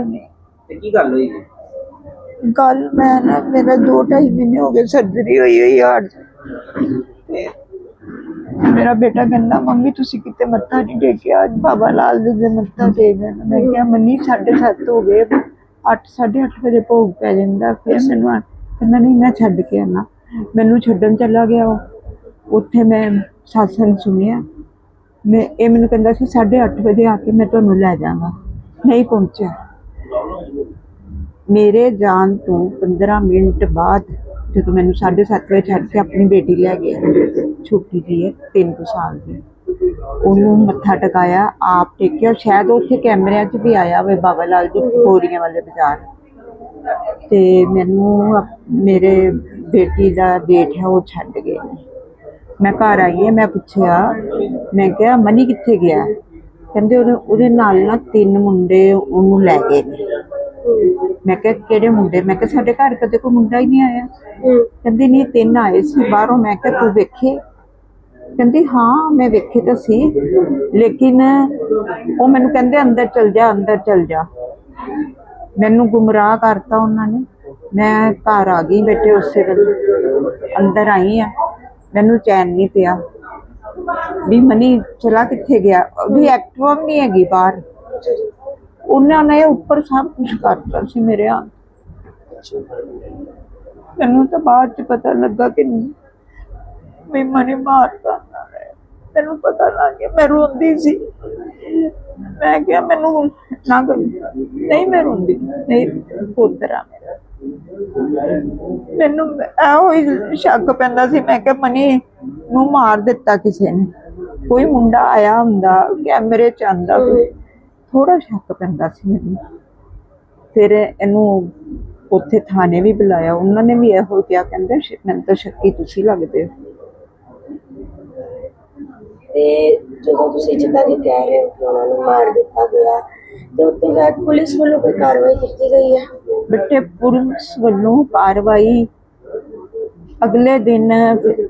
ਨਹੀਂ ਤੇ ਕੀ ਗੱਲ ਹੋਈ? ਜੀ? ਕੱਲ ਮੈਂ ਨਾ ਮੇਰਾ ਦੋ ਢਾਈ ਮਹੀਨੇ ਹੋ ਗਏ ਸਰਜਰੀ ਹੋਈ ਹੋਈ ਹਾਰਟ ਤੇ ਮੇਰਾ ਬੇਟਾ ਕਹਿੰਦਾ ਮੰਮੀ ਤੁਸੀਂ ਕਿਤੇ ਮੱਥਾ ਨਹੀਂ ਟੇਕਿਆ। ਅੱਜ ਬਾਬਾ ਲਾਲ ਜੀ ਦੇ ਮੱਥਾ ਟੇਕ ਆਣਾ। ਮੈਂ ਕਿਹਾ ਮੰਨੀ 7:30 ਹੋ ਗਏ। 8 8:30 ਵਜੇ ਭੋਗ ਪੈ ਜਾਂਦਾ। ਫਿਰ ਮੈਨੂੰ ਆ- ਕਹਿੰਦਾ ਨਹੀਂ ਮੈਂ ਛੱਡ ਕੇ ਆਣਾ ਮੈਨੂੰ ਛੱਡਣ ਚਲਾ ਗਿਆ ਉਹ। ਉੱਥੇ ਮੈਂ satsang ਸੁਣਿਆ। ਮੈਂ ਇਹ ਮੈਨੂੰ ਕਹਿੰਦਾ ਸੀ 8:30 ਵਜੇ ਆ ਕੇ ਮੈਂ ਤੁਹਾਨੂੰ ਲੈ ਜਾਵਾਂਗਾ ਨਹੀਂ ਪਹੁੰਚਿਆ। ਮੇਰੇ ਜਾਣ ਤੋਂ 15 ਮਿੰਟ ਬਾਅਦ ਜਦੋਂ ਮੈਨੂੰ 7:30 ਵਜੇ ਛੱਡ ਕੇ ਆਪਣੀ ਬੇਟੀ ਲੈ ਗਿਆ ਛੋਟੀ ਜਿਹੀ ਹੈ 3 ਸਾਲ ਦੀ। ਉਹਨੂੰ ਮੱਥਾ ਟਿਕਾਇਆ, ਆਪ ਟੇਕਿਆ ਸ਼ਾਇਦ ਉੱਥੇ ਕੈਮਰਿਆਂ 'ਚ ਵੀ ਆਇਆ ਹੋਵੇ ਬਾਬਾ ਲਾਲ ਜੀ ਬੋਰੀਆਂ ਵਾਲੇ ਬਾਜ਼ਾਰ। ਤੇ ਮੈਨੂੰ ਮੇਰੇ ਬੇਟੀ ਦਾ ਡੇਟ ਹੈ, ਉਹ ਛੱਡ ਗਏ ਨੇ। ਮੈਂ ਘਰ ਆਈ ਮੈਂ ਪੁੱਛਿਆ, ਮੈਂ ਕਿਹਾ, ਮਨੀ ਕਿੱਥੇ ਗਿਆ? ਕਹਿੰਦੇ ਉਹਦੇ ਉਹਦੇ ਨਾਲ ਨਾ ਤਿੰਨ ਮੁੰਡੇ ਉਹਨੂੰ ਲੈ ਗਏ ਨੇ। ਮੈਂ ਕਿਹਾ ਕਿਹੜੇ ਮੁੰਡੇ? ਮੈਂ ਕਿਹਾ ਸਾਡੇ ਘਰ ਕਦੇ ਕੋਈ ਮੁੰਡਾ ਹੀ ਨਹੀਂ ਆਇਆ। ਕਹਿੰਦੀ ਨਹੀਂ ਤਿੰਨ ਆਏ ਸੀ ਬਾਹਰੋਂ। ਮੈਂ ਕਿਹਾ ਤੂੰ ਵੇਖੇ? ਕਹਿੰਦੀ ਹਾਂ ਮੈਂ ਵੇਖੇ ਤਾਂ ਸੀ। ਲੇਕਿਨ ਉਹ ਮੈਨੂੰ ਕਹਿੰਦੇ ਅੰਦਰ ਚਲ ਜਾ ਅੰਦਰ ਚਲ ਜਾ। ਮੈਨੂੰ ਗੁੰਮਰਾਹ ਕਰਤਾ ਉਹਨਾਂ ਨੇ। ਮੈਂ ਘਰ ਆ ਗਈ ਬੈਠੇ ਉਸੇ ਵੇਲੇ। ਅੰਦਰ ਆਈ ਆ। ਮੈਨੂੰ ਚੈਨ ਨਹੀਂ ਪਿਆ। ਵੀ ਮਨੀ ਚਲਾ ਕਿੱਥੇ ਗਿਆ? ਉਹਦੀ ਐਕਟਿਵਾ ਵੀ ਨਹੀਂ ਹੈਗੀ ਬਾਹਰ। ਉਹਨਾਂ ਨੇ ਉੱਪਰ ਸਭ ਕੁਝ ਕਰਤਾ ਸੀ ਮੇਰੇ ਆ ਮੈਨੂੰ ਤਾਂ ਬਾਅਦ ਚ ਪਤਾ ਲੱਗਾ ਕਿ ਮੈਂ ਮਨੇ ਮਾਰਤਾ ਮੈਨੂੰ ਪਤਾ ਲੱਗ ਗਿਆ ਮੈਂ ਰੋਂਦੀ ਸੀ। ਮੈਂ ਕਿਹਾ ਮੈਨੂੰ ਨਾ ਕਰ ਨਹੀਂ, ਮੈਂ ਰੋਂਦੀ ਨਹੀਂ, ਪੁੱਤਰਾ ਮੈਨੂੰ ਇਹੋ ਹੀ ਸ਼ੱਕ ਪੈਂਦਾ ਸੀ। ਮੈਂ ਕਿਹਾ ਮਨੀ ਨੂੰ ਮਾਰ ਦਿੱਤਾ ਕਿਸੇ ਨੇ। ਕੋਈ ਮੁੰਡਾ ਆਇਆ ਹੁੰਦਾ ਕੈਮਰੇ ਚ ਆਂਦਾ ਥੋੜਾ ਸ਼ੱਕ ਪੈਂਦਾ ਸੀ ਮੈਨੂੰ। ਫਿਰ ਇਹਨੂੰ ਉੱਥੇ ਥਾਣੇ ਵੀ ਬੁਲਾਇਆ। ਉਹਨਾਂ ਨੇ ਵੀ ਇਹੋ ਕਿਹਾ ਕਹਿੰਦੇ ਮੈਨੂੰ ਤਾਂ ਸ਼ੱਕੀ ਤੁਸੀਂ ਲੱਗਦੇ ਹੋ। ਤੇ ਜਦੋਂ ਤੁਸੀਂ ਜਿੱਦਾਂ ਕਿ ਕਹਿ ਰਹੇ ਹੋ ਕਿ ਉਹਨਾਂ ਨੂੰ ਮਾਰ ਦਿੱਤਾ ਗਿਆ ਤੇ ਉਸ ਤੋਂ ਬਾਅਦ ਪੁਲਿਸ ਵੱਲੋਂ ਕੋਈ ਕਾਰਵਾਈ ਕੀਤੀ ਗਈ ਹੈ? ਬੇਟੇ ਪੁਲਿਸ ਵੱਲੋਂ ਕਾਰਵਾਈ ਅਗਲੇ ਦਿਨ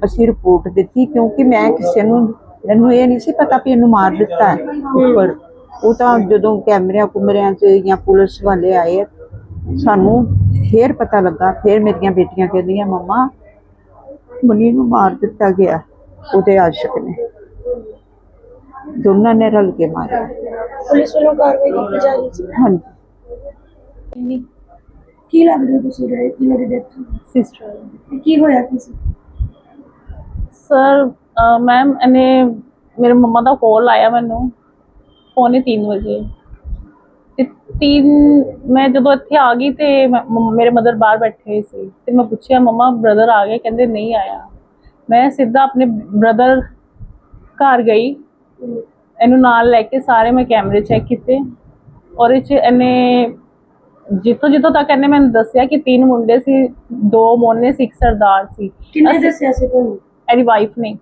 ਅਸੀਂ ਰਿਪੋਰਟ ਦਿੱਤੀ ਕਿਉਂਕਿ ਮੈਂ ਕਿਸੇ ਨੂੰ ਮੈਨੂੰ ਇਹ ਨਹੀਂ ਸੀ ਪਤਾ ਵੀ ਇਹਨੂੰ ਮਾਰ ਦਿੱਤਾ ਹੈ ਉੱਪਰ। ਉਹ ਤਾਂ ਜਦੋਂ ਕੈਮਰਿਆਂ ਕੁਮਰਿਆਂ 'ਚ ਜਾਂ ਪੁਲਿਸ ਵਾਲੇ ਆਏ ਸਾਨੂੰ ਫੇਰ ਪਤਾ ਲੱਗਾ ਫੇਰ ਮੇਰੀਆਂ ਬੇਟੀਆਂ ਕਹਿੰਦੀਆਂ ਮਮਾ ਮਨੀ ਨੂੰ ਮਾਰ ਦਿੱਤਾ ਗਿਆ ਉਹਦੇ ਆਸ਼ਿਕ ਨੇ। ਦੋਨਾਂ ਨੇ ਰਲ ਕੇ ਮਾਰਿਆ। ਪੁਲਿਸ ਵੱਲੋਂ ਕਾਰਵਾਈ ਕੀਤੀ ਜਾ ਰਹੀ ਸੀ? ਹਾਂਜੀ। ਕੀ ਲੱਗਦਾ ਤੁਸੀਂ ਜਿਹੜੇ ਜਿਹਨਾਂ ਦੀ ਡੈਥ ਸਿਸਟਰ ਕੀ ਹੋਇਆ ਕਿਸੇ ਸਰ ਮੈਮ ਇਹਨੇ ਮੇਰੇ ਮੰਮਾ ਦਾ ਕਾਲ ਆਇਆ ਮੈਨੂੰ। ਪੌਣੇ 3 ਵਜੇ। ਤੇ ਤਿੰਨ ਮੈਂ ਜਦੋਂ ਇੱਥੇ ਆ ਗਈ ਤੇ ਮੈਂ- ਮੇਰੇ ਮਦਰ ਬਾਹਰ ਬੈਠੇ ਹੋਏ ਸੀ। ਤੇ ਮੈਂ ਪੁੱਛਿਆ ਮੰਮਾ ਬ੍ਰਦਰ ਆ ਗਏ? ਕਹਿੰਦੇ ਨਹੀਂ ਆਇਆ। ਮੈਂ ਸਿੱਧਾ ਆਪਣੇ ਬ੍ਰਦਰ ਘਰ ਗਈ। ਇਹਨੂੰ ਨਾਲ ਲੈ ਕੇ ਸਾਰੇ ਮੈਂ ਕੈਮਰੇ ਚੈੱਕ ਕੀਤੇ। ਔਰ ਇਹ ਚ ਇਹਨੇ ਜਿੱਥੋਂ ਜਿੱਥੋਂ ਤੱਕ ਇਹਨੇ ਮੈਨੂੰ ਦੱਸਿਆ ਕਿ ਤਿੰਨ ਮੁੰਡੇ ਸੀ ਦੋ ਮੋਨੇ ਸੀ ਇੱਕ ਸਰਦਾਰ ਸੀ। ਕਿੰਨੇ ਅਸੀਂ- ਦੱਸਿਆ ਸੀ ਤੁਹਾਨੂੰ? ਇਹਦੀ ਵਾਈਫ ਨੇ।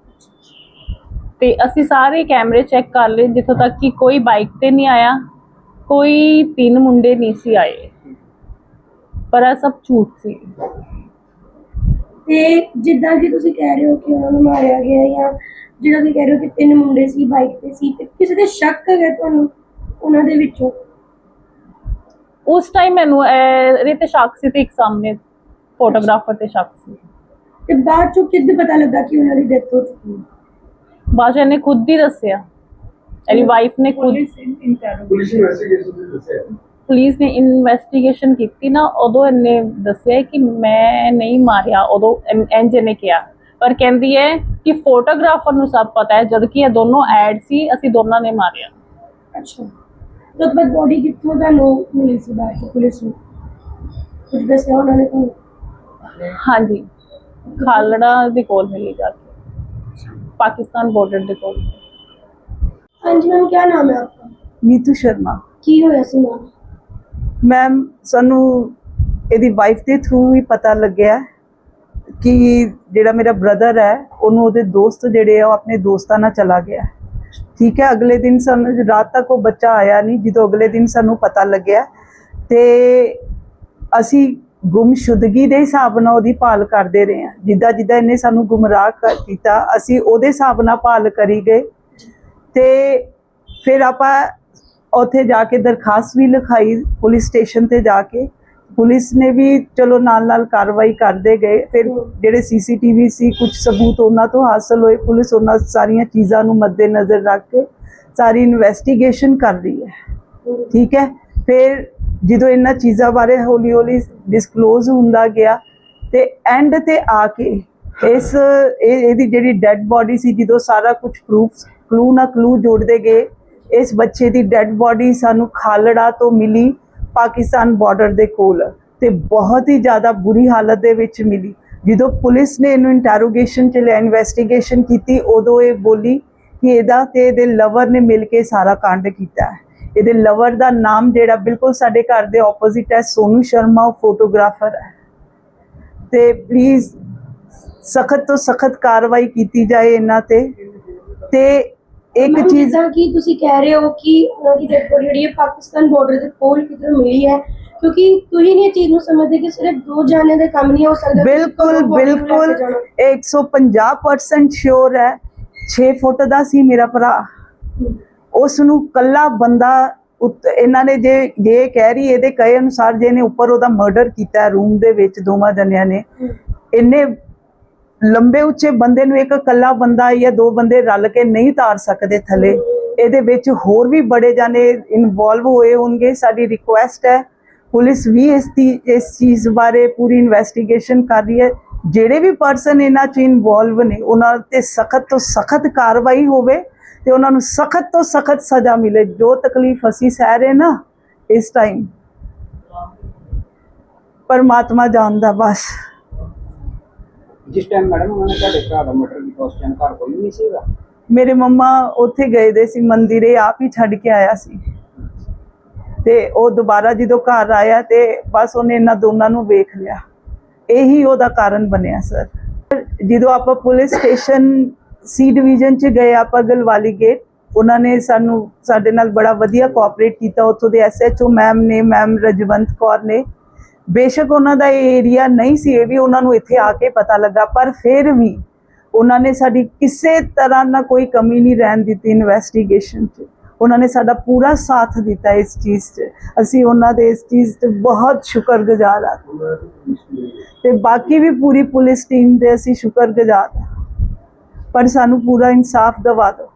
ਤੇ ਅਸੀਂ ਸਾਰੇ ਕੈਮਰੇ ਚੈੱਕ ਕਰ ਲਏ ਜਿੱਥੋਂ ਤੱਕ ਕਿ ਕੋਈ ਬਾਈਕ ਤੇ ਨਹੀਂ ਆਇਆ ਕੋਈ ਤਿੰਨ ਮੁੰਡੇ ਨਹੀਂ ਸੀ ਆਏ। ਪਰ ਇਹ ਸਭ ਝੂਠ ਸੀ। ਤੇ ਜਿੱਦਾਂ ਕਿ ਤੁਸੀਂ ਕਹਿ ਰਹੇ ਹੋ ਕਿ ਉਹਨਾਂ ਨੂੰ ਮਾਰਿਆ ਗਿਆ ਜਾਂ ਜਿਹੜਾ ਤੁਸੀਂ ਕਹਿ ਰਹੇ ਹੋ ਕਿ ਤਿੰਨ ਮੁੰਡੇ ਸੀ ਬਾਈਕ ਤੇ ਸੀ ਤੇ ਕਿਸੇ ਦੇ ਸ਼ੱਕ ਹੈਗਾ ਤੁਹਾਨੂੰ ਉਹਨਾਂ ਦੇ ਵਿੱਚੋਂ? ਉਸ ਟਾਈਮ ਮੈਨੂੰ ਇਹ- ਇਹਦੇ ਤੇ ਸ਼ੱਕ ਸੀ ਤੇ ਇੱਕ ਸਾਹਮਣੇ ਫੋਟੋਗ੍ਰਾਫਰ ਤੇ ਸ਼ੱਕ ਸੀ। ਤੇ ਬਾਅਦ ਚੋਂ ਕਿੱਦ ਪਤਾ ਲੱਗਾ ਕਿ ਉਹਨਾਂ ਦੀ ਡੈਥ ਹੋ ਚੁੱਕੀ ਹੈ? 'ਚ ਇਹਨੇ ਖੁਦ ਹੀ ਦੱਸਿਆ। ਇਹਦੀ ਵਾਈਫ ਨੇ ਖੁਦ ਪੁਲਿਸ ਇਨਵੈਸਟੀਗੇਸ਼ਨ ਦੇ ਦੱਸਿਆ? ਪੁਲਿਸ ਨੇ ਇਨਵੈਸਟੀਗੇਸ਼ਨ ਕੀਤੀ ਨਾ ਉਦੋਂ ਇਹਨੇ ਦੱਸਿਆ ਕਿ ਮੈਂ ਨਹੀਂ ਮਾਰਿਆ ਉਦੋਂ ਐਨਜ ਨੇ ਕਿਹਾ। ਪਰ ਕਹਿੰਦੀ ਹੈ ਕਿ ਫੋਟੋਗ੍ਰਾਫਰ ਨੂੰ ਸਭ ਪਤਾ ਹੈ ਜਦ ਕਿ ਇਹ ਦੋਨੋਂ ਐਡ ਸੀ ਅਸੀਂ ਦੋਨਾਂ ਨੇ ਮਾਰਿਆ। ਅੱਛਾ। ਤੇ ਉਸ ਬਾਅਦ ਬੋਡੀ ਕਿੱਥੋਂ ਦਾ ਲੋ ਮਿਲੀ ਸੀ ਬਾਅਦ ਪੁਲਿਸ ਨੂੰ? ਕੁਝ ਦੱਸਿਆ ਉਹਨਾਂ ਨੇ ਤੁਹਾਨੂੰ ਹਾਂਜੀ। ਖਾਲੜਾ ਦੇ ਕੋਲ ਮਿਲੀ ਜਾ ਕੇ। ਪਾਕਿਸਤਾਨ ਬਾਰਡਰ ਦੇ ਕੋਲ। ਹਾਂਜੀ ਮੈਮ ਕੀ ਨਾਮ ਹੈ ਆਪਕਾ? ਨੀਤੂ ਸ਼ਰਮਾ। ਕੀ ਹੋਇਆ ਸੀ ਮੈਮ? ਮੈਮ ਸਾਨੂੰ ਇਹਦੀ ਵਾਈਫ ਦੇ ਥਰੂ ਹੀ ਪਤਾ ਲੱਗਿਆ ਕਿ ਜਿਹੜਾ ਮੇਰਾ ਬ੍ਰਦਰ ਹੈ ਉਹਨੂੰ ਉਹਦੇ ਦੋਸਤ ਜਿਹੜੇ ਆ ਉਹ ਆਪਣੇ ਦੋਸਤਾਂ ਨਾਲ ਚਲਾ ਗਿਆ। ਠੀਕ ਹੈ ਅਗਲੇ ਦਿਨ ਸਾਨੂੰ ਰਾਤ ਤੱਕ ਉਹ ਬੱਚਾ ਆਇਆ ਨਹੀਂ ਜਦੋਂ ਅਗਲੇ ਦਿਨ ਸਾਨੂੰ ਪਤਾ ਲੱਗਿਆ ਤੇ ਅਸੀਂ ਗੁੰਮਸ਼ੁਦਗੀ ਦੇ ਹਿਸਾਬ ਨਾਲ ਉਹਦੀ ਭਾਲ ਕਰਦੇ ਰਹੇ ਹਾਂ। ਜਿੱਦਾਂ ਜਿੱਦਾਂ ਇਹਨੇ ਸਾਨੂੰ ਗੁੰਮਰਾਹ ਕਰ ਕੀਤਾ, ਅਸੀਂ ਉਹਦੇ ਹਿਸਾਬ ਨਾਲ ਭਾਲ ਕਰੀ ਗਏ। ਤੇ ਫਿਰ ਆਪਾਂ ਉੱਥੇ ਜਾ ਕੇ ਦਰਖਾਸਤ ਵੀ ਲਿਖਾਈ, ਪੁਲਿਸ ਸਟੇਸ਼ਨ ਤੇ ਜਾ ਕੇ। ਪੁਲਿਸ ਨੇ ਵੀ ਚਲੋ ਨਾਲ ਨਾਲ ਕਾਰਵਾਈ ਕਰਦੇ ਗਏ। ਫਿਰ ਜਿਹੜੇ ਸੀਸੀਟੀਵੀ ਸੀ, ਕੁਝ ਸਬੂਤ ਉਹਨਾਂ ਤੋਂ ਹਾਸਲ ਹੋਏ। ਪੁਲਿਸ ਉਹਨਾਂ ਸਾਰੀਆਂ ਚੀਜ਼ਾਂ ਨੂੰ ਮੱਦੇਨਜ਼ਰ ਰੱਖ ਕੇ ਸਾਰੀ ਇਨਵੈਸਟੀਗੇਸ਼ਨ ਕਰ ਰਹੀ ਹੈ। ਠੀਕ ਹੈ? ਫਿਰ ਜਦੋਂ ਇਹਨਾਂ ਚੀਜ਼ਾਂ ਬਾਰੇ ਹੌਲੀ ਹੌਲੀ ਡਿਸਕਲੋਜ਼ ਹੁੰਦਾ ਗਿਆ ਤੇ ਐਂਡ ਤੇ ਆ ਕੇ ਇਸ, ਇਹ- ਇਹਦੀ ਜਿਹੜੀ ਡੈੱਡ ਬਾਡੀ ਸੀ, ਜਦੋਂ ਸਾਰਾ ਕੁਝ ਪ੍ਰੂਫ ਕਲੂ ਨਾ ਕਲੂ ਜੋੜਦੇ ਗਏ, ਇਸ ਬੱਚੇ ਦੀ ਡੈੱਡ ਬਾਡੀ ਸਾਨੂੰ ਖਾਲੜਾ ਤੋਂ ਮਿਲੀ ਪਾਕਿਸਤਾਨ ਬਾਰਡਰ ਦੇ ਕੋਲ ਤੇ ਬਹੁਤ ਹੀ ਜ਼ਿਆਦਾ ਬੁਰੀ ਹਾਲਤ ਦੇ ਵਿੱਚ ਮਿਲੀ। ਜਦੋਂ ਪੁਲਿਸ ਨੇ ਇਹਨੂੰ ਇੰਟਰੋਗੇਸ਼ਨ ਚ ਲਿਆ ਇਨਵੈਸਟੀਗੇਸ਼ਨ ਕੀਤੀ, ਉਦੋਂ ਇਹ ਬੋਲੀ ਕਿ ਇਹਦਾ ਤੇ ਇਹਦੇ ਲਵਰ ਨੇ ਮਿਲ ਕੇ ਸਾਰਾ ਕਾਂਡ ਕੀਤਾ ਹੈ। ਇਹਦੇ ਲਵਰ ਦਾ ਨਾਮ ਜਿਹੜਾ ਬਿਲਕੁਲ ਸਾਡੇ ਘਰ ਦੇ ਆਪੋਜ਼ਿਟ ਹੈ ਸੋਨੂ ਸ਼ਰਮਾ ਉਹ ਫੋਟੋਗ੍ਰਾਫਰ ਹੈ। ਤੇ ਪਲੀਜ਼ ਸਖਤ ਤੋਂ ਸਖਤ ਕਾਰਵਾਈ ਕੀਤੀ ਜਾਏ ਇਹਨਾਂ ਤੇ। ਤੇ ਇੱਕ ਚੀਜ਼ ਜਿੱਦਾਂ ਕਿ ਤੁਸੀਂ ਕਹਿ ਰਹੇ ਹੋ ਕਿ ਉਹਨਾਂ ਦੀ ਡੈਡ ਬੋਡੀ ਜਿਹੜੀ ਹੈ ਪਾਕਿਸਤਾਨ ਬਾਰਡਰ ਦੇ ਕੋਲ ਕਿਧਰ ਮਿਲੀ ਹੈ ਕਿਉਂਕਿ ਤੁਸੀਂ ਨਹੀਂ ਇਹ ਚੀਜ਼ ਨੂੰ ਸਮਝਦੇ ਕਿ ਸਿਰਫ ਦੋ ਜਾਣੇ ਦਾ ਕੰਮ ਨਹੀਂ ਹੋ ਸਕਦਾ ਬਿਲਕੁਲ ਬਿਲਕੁਲ ਜਾਣਾ। 150% ਸ਼ੋਰ ਹੈ। 6 ਫੁੱਟ ਦਾ ਸੀ ਮੇਰਾ ਭਰਾ। ਉਸ ਨੂੰ ਕੱਲਾ ਬੰਦਾ ਉੱਤ- ਇਹਨਾਂ ਨੇ ਜੇ ਜੇ ਕਹਿ ਰਹੀ, ਇਹਦੇ ਕਹੇ ਅਨੁਸਾਰ ਜੇ ਨੇ ਉੱਪਰ ਉਹਦਾ ਮਰਡਰ ਕੀਤਾ ਰੂਮ ਦੇ ਵਿੱਚ ਦੋਵਾਂ ਜਣਿਆਂ ਨੇ, ਇੰਨੇ ਲੰਬੇ ਉੱਚੇ ਬੰਦੇ ਨੂੰ ਇੱਕ ਕੱਲਾ ਬੰਦਾ ਜਾਂ ਦੋ ਬੰਦੇ ਰਲ ਕੇ ਨਹੀਂ ਤਾਰ ਸਕਦੇ ਥੱਲੇ, ਇਹਦੇ ਵਿੱਚ ਹੋਰ ਵੀ ਬੜੇ ਜਾਣੇ ਇਨਵੋਲਵ ਹੋਏ ਹੋਣਗੇ। ਸਾਡੀ ਰਿਕੁਐਸਟ ਹੈ, ਪੁਲਿਸ ਵੀ ਇਸ ਦੀ ਇਸ ਚੀਜ਼ ਬਾਰੇ ਪੂਰੀ ਇਨਵੈਸਟੀਗੇਸ਼ਨ ਕਰ ਰਹੀ ਹੈ। ਜਿਹੜੇ ਵੀ ਪਰਸਨ ਇਹਨਾਂ 'ਚ ਇਨਵੋਲਵ ਨੇ, ਉਹਨਾਂ ਤੇ ਸਖਤ ਤੋਂ ਸਖਤ ਕਾਰਵਾਈ ਹੋਵੇ ਤੇ ਉਹਨਾਂ ਨੂੰ ਸਖਤ ਤੋਂ ਸਖਤ ਸਜ਼ਾ ਮਿਲੇ। ਜੋ ਤਕਲੀਫ ਅਸੀਂ ਸਹਿ ਰਹੇ ਨਾ ਇਸ ਟਾਈਮ ਪਰਮਾਤਮਾ ਜਾਣਦਾ ਬਸ। ਜਿਸ ਟਾਈਮ ਮੈਡਮ ਉਹਨਾਂ ਨੇ ਤੁਹਾਡੇ ਭਰਾ ਦਾ ਮਰਡਰ ਕੀਤਾ ਉਸ ਟਾਈਮ ਘਰ ਕੋਈ ਨਹੀਂ ਸੀਗਾ? ਮੇਰੇ ਮੰਮਾ ਉੱਥੇ ਗਏ ਦੇ ਸੀ ਮੰਦਿਰੇ ਆਪ ਹੀ ਛੱਡ ਕੇ ਆਇਆ ਸੀ। ਤੇ ਉਹ ਦੁਬਾਰਾ ਜਦੋਂ ਘਰ ਆਇਆ ਤੇ ਬਸ ਉਹਨੇ ਇਹਨਾਂ ਦੋਨਾਂ ਨੂੰ ਵੇਖ ਲਿਆ। ਇਹੀ ਉਹਦਾ ਕਾਰਨ ਬਣਿਆ ਸਰ। ਜਦੋਂ ਆਪਾਂ ਪੁਲਿਸ ਸਟੇਸ਼ਨ ਸੀ ਡਿਵੀਜ਼ਨ ਚ ਗਏ ਆਪਾਂ ਗਲਵਾਲੀ ਗੇਟ, ਉਹਨਾਂ ਨੇ ਸਾਨੂੰ, ਸਾਡੇ ਨਾਲ ਬੜਾ ਵਧੀਆ ਕੋਆਪਰੇਟ ਕੀਤਾ ਉੱਥੋਂ ਦੇ ਐਸਐਚਓ ਮੈਮ ਨੇ ਮੈਮ ਰਜਵੰਤ ਕੌਰ ਨੇ। ਬੇਸ਼ੱਕ ਉਹਨਾਂ ਦਾ ਇਹ ਏਰੀਆ ਨਹੀਂ ਸੀ, ਇਹ ਵੀ ਉਹਨਾਂ ਨੂੰ ਇੱਥੇ ਆ ਕੇ ਪਤਾ ਲੱਗਾ, ਪਰ ਫਿਰ ਵੀ ਉਹਨਾਂ ਨੇ ਸਾਡੀ ਕਿਸੇ ਤਰ੍ਹਾਂ ਨਾਲ ਕੋਈ ਕਮੀ ਨਹੀਂ ਰਹਿਣ ਦਿੱਤੀ ਇਨਵੈਸਟੀਗੇਸ਼ਨ 'ਚ। ਉਹਨਾਂ ਨੇ ਸਾਡਾ ਪੂਰਾ ਸਾਥ ਦਿੱਤਾ ਇਸ ਚੀਜ਼ 'ਚ। ਅਸੀਂ ਉਹਨਾਂ ਦੇ ਇਸ ਚੀਜ਼ 'ਤੇ ਬਹੁਤ ਸ਼ੁਕਰਗੁਜ਼ਾਰ ਹਾਂ। ਤੇ ਬਾਕੀ ਵੀ ਪੂਰੀ ਪੁਲਿਸ ਟੀਮ ਦੇ ਅਸੀਂ ਸ਼ੁਕਰਗੁਜ਼ਾਰ ਹਾਂ। ਪਰ ਸਾਨੂੰ ਪੂਰਾ ਇਨਸਾਫ ਦਿਵਾ ਦਿਓ।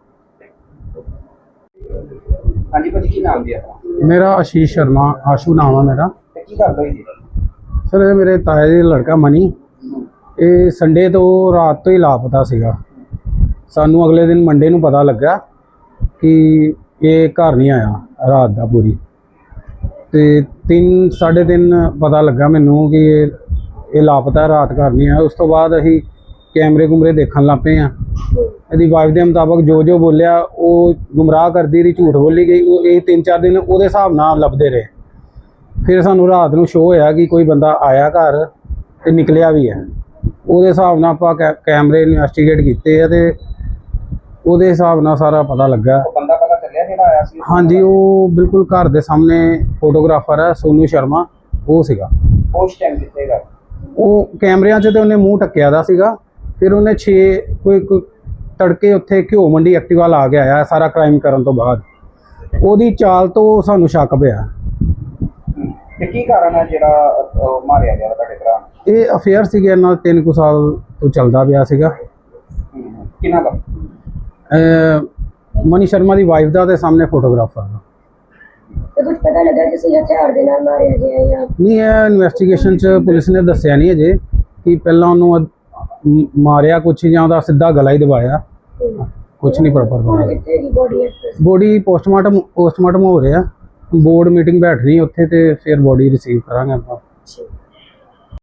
ਹਾਂਜੀ ਭਾਜੀ ਕੀ ਨਾਮ ਆਪਣਾ? ਮੇਰਾ ਆਸ਼ੀਸ਼ ਸ਼ਰਮਾ ਆਸ਼ੂ ਨਾਮ ਆ ਮੇਰਾ। ਕੀ ਕਰਦਾ ਜੀ? ਸਰ ਇਹ ਮੇਰੇ ਤਾਏ ਦੇ ਲੜਕਾ ਮਨੀ। ਇਹ ਸੰਡੇ ਤੋਂ ਰਾਤ ਤੋਂ ਹੀ ਲਾਪਤਾ ਸੀਗਾ। ਸਾਨੂੰ ਅਗਲੇ ਦਿਨ ਮੰਡੇ ਨੂੰ ਪਤਾ ਲੱਗਾ ਕਿ ਇਹ ਘਰ ਨਹੀਂ ਆਇਆ ਰਾਤ ਦਾ ਪੂਰੀ। ਤੇ 3 3:30 ਪਤਾ ਲੱਗਾ ਮੈਨੂੰ ਕਿ ਇਹ ਇਹ ਲਾਪਤਾ ਰਾਤ ਘਰ ਨਹੀਂ ਆਇਆ। ਉਸ ਤੋਂ ਬਾਅਦ ਅਸੀਂ ਕੈਮਰੇ ਕੁਮਰੇ ਦੇਖਣ ਲੱਗ ਪਏ ਆ। ਇਹਦੀ ਵਾਈਫ ਦੇ ਮੁਤਾਬਕ ਜੋ ਜੋ ਬੋਲਿਆ ਉਹ ਗੁੰਮਰਾਹ ਕਰਦੀ ਰਹੀ ਝੂਠ ਬੋਲੀ ਗਈ ਉਹ ਇਹ 3-4 ਦਿਨ ਉਹਦੇ ਹਿਸਾਬ ਨਾਲ ਲੱਭਦੇ ਰਹੇ। ਫਿਰ ਸਾਨੂੰ ਰਾਤ ਨੂੰ ਸ਼ੋਅ ਹੋਇਆ ਕਿ ਕੋਈ ਬੰਦਾ ਆਇਆ ਘਰ ਤੇ ਨਿਕਲਿਆ ਵੀ ਹੈ। ਉਹਦੇ ਹਿਸਾਬ ਨਾਲ ਆਪਾਂ ਕੈਮਰੇ ਇਨਵੈਸਟੀਗੇਟ ਕੀਤੇ ਆ ਤੇ ਉਹਦੇ ਹਿਸਾਬ ਨਾਲ ਸਾਰਾ ਪਤਾ ਲੱਗਾ। ਬੰਦਾ ਪਤਾ ਚੱਲਿਆ ਜਿਹੜਾ ਆਇਆ ਸੀ? ਹਾਂਜੀ ਉਹ ਬਿਲਕੁਲ ਘਰ ਦੇ ਸਾਹਮਣੇ ਫੋਟੋਗ੍ਰਾਫਰ ਹੈ ਸੋਨੂ ਸ਼ਰਮਾ ਉਹ ਸੀਗਾ। ਉਸ ਟਾਈਮ ਕਿੱਥੇ ਗਾ ਉਹ ਕੈਮਰਿਆਂ 'ਚ ਤੇ ਉਹਨੇ ਮੂੰਹ ਟੱਕਿਆ ਦਾ ਸੀਗਾ। ਫਿਰ ਉਹਨੇ 6 ਕੋਈ ਕੋਈ ਤੜਕੇ ਉੱਥੇ ਘਿਓ ਮੰਡੀ ਐਕਟਿਵਾ ਲਾ ਕੇ ਆਇਆ ਸਾਰਾ ਕ੍ਰਾਈਮ ਕਰਨ ਤੋਂ ਬਾਅਦ। ਉਹਦੀ ਚਾਲ ਤੋਂ ਸਾਨੂੰ ਸ਼ੱਕ ਪਿਆ। ਤੇ ਕੀ ਕਾਰਨ ਹੈ ਜਿਹੜਾ ਮਾਰਿਆ ਗਿਆ ਤੁਹਾਡੇ ਭਰਾ ਨੂੰ? ਇਹ ਅਫੇਅਰ ਸੀਗੇ ਇਹਨਾਂ ਨਾਲ 3 ਕੁ ਸਾਲ ਤੋਂ ਚੱਲਦਾ ਪਿਆ ਸੀਗਾ। ਹਮ, ਕਿਹਨਾਂ ਦਾ ਅਹ ਮਨੀ ਸ਼ਰਮਾ ਦੀ ਵਾਈਫ ਦਾ ਤੇ ਸਾਹਮਣੇ ਫੋਟੋਗ੍ਰਾਫਰ ਦਾ। ਤੇ ਕੁਝ ਪਤਾ ਲੱਗਾ ਕਿਸੇ ਹਥਿਆਰ ਦੇ ਨਾਲ ਮਾਰਿਆ ਗਿਆ ਜਾਂ ਨਹੀਂ ਇਹ ਇਨਵੈਸਟੀਗੇਸ਼ਨ ਚ ਪੁਲਿਸ ਨੇ ਦੱਸਿਆ ਨਹੀਂ ਅਜੇ ਕਿ ਪਹਿਲਾਂ ਉਹਨੂੰ ਮਾਰਿਆ ਕੁਛ ਜਾਂ ਉਹਦਾ ਸਿੱਧਾ ਗਲਾ ਹੀ ਦਬਾਇਆ। ਕੁਛ ਨਹੀਂ ਪ੍ਰੋਪਰ ਬੋਡੀ ਹੈ ਬੋਡੀ ਪੋਸਟਮਾਰਟਮ ਪੋਸਟਮਾਰਟਮ ਹੋ ਰਿਹਾ। ਬੋਰਡ ਮੀਟਿੰਗ ਬੈਠ ਰਹੀ ਉੱਥੇ ਤੇ ਫਿਰ ਬੋਡੀ ਰਿਸੀਵ ਕਰਾਂਗੇ ਆਪਾਂ।